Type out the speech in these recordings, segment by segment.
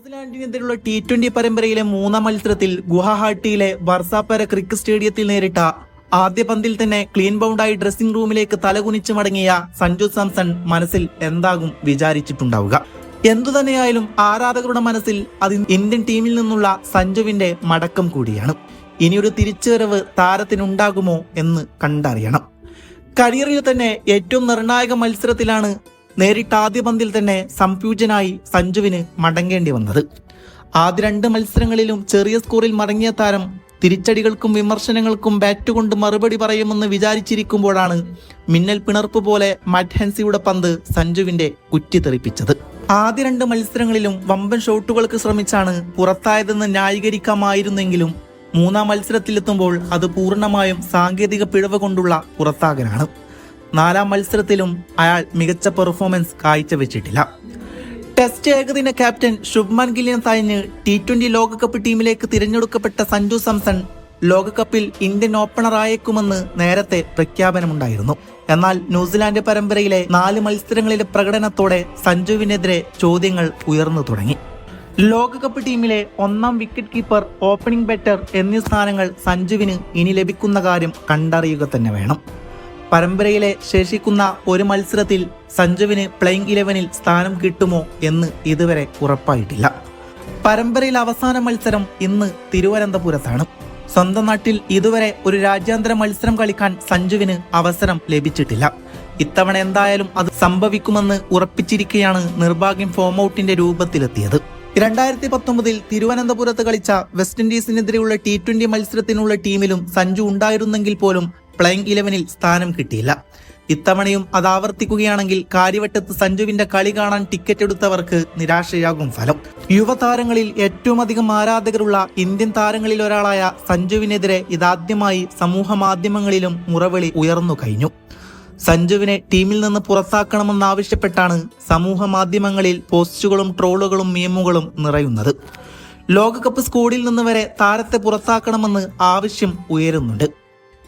ന്യൂസിലാൻഡിനെതിരെയുള്ള T twenty പരമ്പരയിലെ മൂന്നാം മത്സരത്തിൽ ഗുവാഹട്ടിയിലെ വർസാപ്പര ക്രിക്കറ്റ് സ്റ്റേഡിയത്തിൽ നേരിട്ട ആദ്യ പന്തിൽ തന്നെ ക്ലീൻ ബൗണ്ടായി ഡ്രസ്സിംഗ് റൂമിലേക്ക് തലകുനിച്ചു മടങ്ങിയ സഞ്ജു സാംസൺ മനസ്സിൽ എന്താകും വിചാരിച്ചിട്ടുണ്ടാവുക. എന്തുതന്നെയായാലും ആരാധകരുടെ മനസ്സിൽ അത് ഇന്ത്യൻ ടീമിൽ നിന്നുള്ള സഞ്ജുവിന്റെ മടക്കം കൂടിയാണ്. ഇനിയൊരു തിരിച്ചുവരവ് താരത്തിനുണ്ടാകുമോ എന്ന് കണ്ടറിയണം. കരിയറിൽ തന്നെ ഏറ്റവും നിർണായക മത്സരത്തിലാണ് നേരിട്ട് ആദ്യ പന്തിൽ തന്നെ സംപ്യൂജനായി സഞ്ജുവിന് മടങ്ങേണ്ടി വന്നത്. ആദ്യ രണ്ട് മത്സരങ്ങളിലും ചെറിയ സ്കോറിൽ മടങ്ങിയ താരം തിരിച്ചടികൾക്കും വിമർശനങ്ങൾക്കും ബാറ്റ് കൊണ്ട് മറുപടി പറയുമെന്ന് വിചാരിച്ചിരിക്കുമ്പോഴാണ് മിന്നൽ പിണർപ്പ് പോലെ മഡ്ഹൻസിയുടെ ഹെൻസിയുടെ പന്ത് സഞ്ജുവിന്റെ കുറ്റി തെറിപ്പിച്ചത്. ആദ്യ രണ്ട് മത്സരങ്ങളിലും വമ്പൻ ഷോട്ടുകൾക്ക് ശ്രമിച്ചാണ് പുറത്തായതെന്ന് ന്യായീകരിക്കാമായിരുന്നെങ്കിലും മൂന്നാം മത്സരത്തിലെത്തുമ്പോൾ അത് പൂർണമായും സാങ്കേതിക പിഴവ് കൊണ്ടുള്ള പുറത്താകലാണ്. നാലാം മത്സരത്തിലും അയാൾ മികച്ച പെർഫോമൻസ് കാഴ്ചവെച്ചിട്ടില്ല. ടെസ്റ്റ് ഏകദിന ക്യാപ്റ്റൻ ശുഭ്മാൻ ഗില്ലിനെ തഴഞ്ഞ് ടി ട്വന്റി ലോകകപ്പ് ടീമിലേക്ക് തിരഞ്ഞെടുക്കപ്പെട്ട സഞ്ജു സാംസൺ ലോകകപ്പിൽ ഇന്ത്യൻ ഓപ്പണർ ആയേക്കുമെന്ന് നേരത്തെ പ്രഖ്യാപനമുണ്ടായിരുന്നു. എന്നാൽ ന്യൂസിലാൻഡ് പരമ്പരയിലെ നാല് മത്സരങ്ങളിലെ പ്രകടനത്തോടെ സഞ്ജുവിനെതിരെ ചോദ്യങ്ങൾ ഉയർന്നു തുടങ്ങി. ലോകകപ്പ് ടീമിലെ ഒന്നാം വിക്കറ്റ് കീപ്പർ ഓപ്പണിംഗ് ബാറ്റർ എന്നീ സ്ഥാനങ്ങൾ സഞ്ജുവിന് ഇനി ലഭിക്കുന്ന കാര്യം കണ്ടറിയുക തന്നെ വേണം. പരമ്പരയിലെ ശേഷിക്കുന്ന ഒരു മത്സരത്തിൽ സഞ്ജുവിന് പ്ലേയിങ് ഇലവനിൽ സ്ഥാനം കിട്ടുമോ എന്ന് ഇതുവരെ ഉറപ്പായിട്ടില്ല. പരമ്പരയിൽ അവസാന മത്സരം ഇന്ന് തിരുവനന്തപുരത്താണ്. സ്വന്തം നാട്ടിൽ ഇതുവരെ ഒരു രാജ്യാന്തര മത്സരം കളിക്കാൻ സഞ്ജുവിന് അവസരം ലഭിച്ചിട്ടില്ല. ഇത്തവണ എന്തായാലും അത് സംഭവിക്കുമെന്ന് ഉറപ്പിച്ചിരിക്കുകയാണ് നിർഭാഗ്യം ഫോം ഔട്ടിന്റെ രൂപത്തിലെത്തിയത്. രണ്ടായിരത്തി പത്തൊമ്പതിൽ തിരുവനന്തപുരത്ത് കളിച്ച വെസ്റ്റ് ഇൻഡീസിനെതിരെയുള്ള ടി ട്വന്റി മത്സരത്തിനുള്ള ടീമിലും സഞ്ജു ഉണ്ടായിരുന്നെങ്കിൽ പോലും പ്ലേയിങ് ഇലവനിൽ സ്ഥാനം കിട്ടിയില്ല. ഇത്തവണയും അത് ആവർത്തിക്കുകയാണെങ്കിൽ കാര്യവട്ടത്ത് സഞ്ജുവിന്റെ കളി കാണാൻ ടിക്കറ്റ് എടുത്തവർക്ക് നിരാശയാകും ഫലം. യുവതാരങ്ങളിൽ ഏറ്റവും അധികം ആരാധകരുള്ള ഇന്ത്യൻ താരങ്ങളിൽ ഒരാളായ സഞ്ജുവിനെതിരെ ഇതാദ്യമായി സമൂഹ മാധ്യമങ്ങളിലും മുറവിളി ഉയർന്നു കഴിഞ്ഞു. സഞ്ജുവിനെ ടീമിൽ നിന്ന് പുറത്താക്കണമെന്നാവശ്യപ്പെട്ടാണ് സമൂഹ മാധ്യമങ്ങളിൽ പോസ്റ്റുകളും ട്രോളുകളും മീമുകളും നിറയുന്നത്. ലോകകപ്പ് സ്കൂളിൽ നിന്ന് വരെ താരത്തെ പുറത്താക്കണമെന്ന് ആവശ്യം ഉയരുന്നുണ്ട്.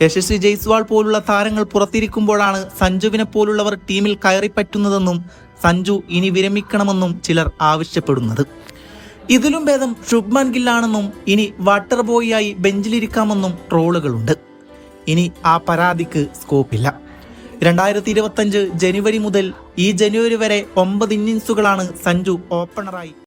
യശസ്വി ജയ്സ്വാൾ പോലുള്ള താരങ്ങൾ പുറത്തിരിക്കുമ്പോഴാണ് സഞ്ജുവിനെ പോലുള്ളവർ ടീമിൽ കയറിപ്പറ്റുന്നതെന്നും സഞ്ജു ഇനി വിരമിക്കണമെന്നും ചിലർ ആവശ്യപ്പെടുന്നത്. ഇതിലും ഭേദം ശുഭ്മാൻ ഗില്ലാണെന്നും ഇനി വാട്ടർ ബോയിയായി ബെഞ്ചിലിരിക്കാമെന്നും ട്രോളുകളുണ്ട് ഇനി ആ പരാതിക്ക് സ്കോപ്പില്ല. രണ്ടായിരത്തി ഇരുപത്തഞ്ച് ജനുവരി മുതൽ ഈ ജനുവരി വരെ ഒമ്പത് ഇന്നിങ്സുകളാണ് സഞ്ജു ഓപ്പണറായി